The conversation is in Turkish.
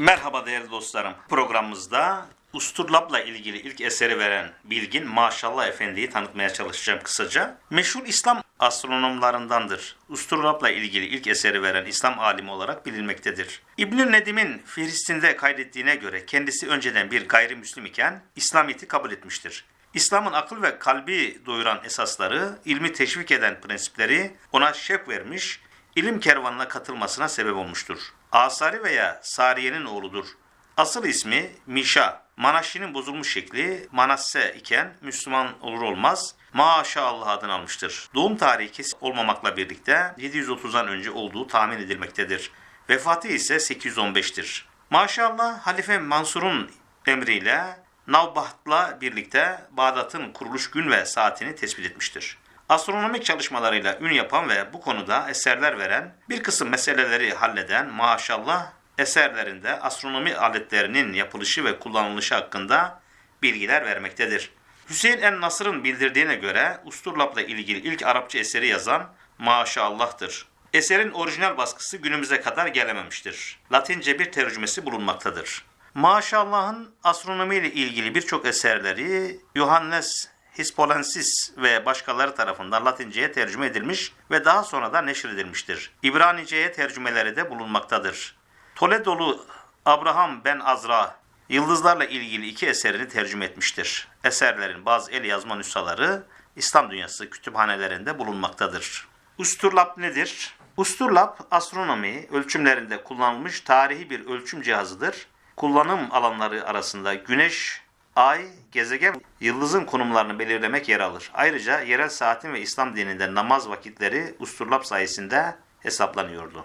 Merhaba değerli dostlarım. Programımızda Usturlap'la ilgili ilk eseri veren bilgin Maşallah Efendi'yi tanıtmaya çalışacağım kısaca. Meşhur İslam astronomlarındandır. Usturlap'la ilgili ilk eseri veren İslam alimi olarak bilinmektedir. İbnül Nedim'in Filistin'de kaydettiğine göre kendisi önceden bir gayrimüslim iken İslamiyet'i kabul etmiştir. İslam'ın akıl ve kalbi doyuran esasları, ilmi teşvik eden prensipleri ona şevk vermiş, ilim kervanına katılmasına sebep olmuştur. Asari veya Sariye'nin oğludur. Asıl ismi Mişa. Manaşi'nin bozulmuş şekli Manasse iken Müslüman olur olmaz Maşallah adını almıştır. Doğum tarihi kesin olmamakla birlikte 730'dan önce olduğu tahmin edilmektedir. Vefatı ise 815'tir. Maşallah Halife Mansur'un emriyle Navbaht'la birlikte Bağdat'ın kuruluş gün ve saatini tespit etmiştir. Astronomik çalışmalarıyla ün yapan ve bu konuda eserler veren, bir kısım meseleleri halleden maşallah eserlerinde astronomi aletlerinin yapılışı ve kullanılışı hakkında bilgiler vermektedir. Hüseyin en Nasır'ın bildirdiğine göre Usturlap'la ilgili ilk Arapça eseri yazan Maşallah'tır. Eserin orijinal baskısı günümüze kadar gelememiştir. Latince bir tercümesi bulunmaktadır. Maşallah'ın astronomiyle ilgili birçok eserleri Johannes Hispolensis ve başkaları tarafından Latince'ye tercüme edilmiş ve daha sonra da neşredilmiştir. İbranice'ye tercümeleri de bulunmaktadır. Toledolu Abraham ben Azra yıldızlarla ilgili iki eserini tercüme etmiştir. Eserlerin bazı el yazma nüshaları İslam dünyası kütüphanelerinde bulunmaktadır. Usturlap nedir? Usturlap astronomi ölçümlerinde kullanılmış tarihi bir ölçüm cihazıdır. Kullanım alanları arasında güneş, ay, gezegen, yıldızın konumlarını belirlemek yer alır. Ayrıca yerel saatin ve İslam dininde namaz vakitleri usturlap sayesinde hesaplanıyordu.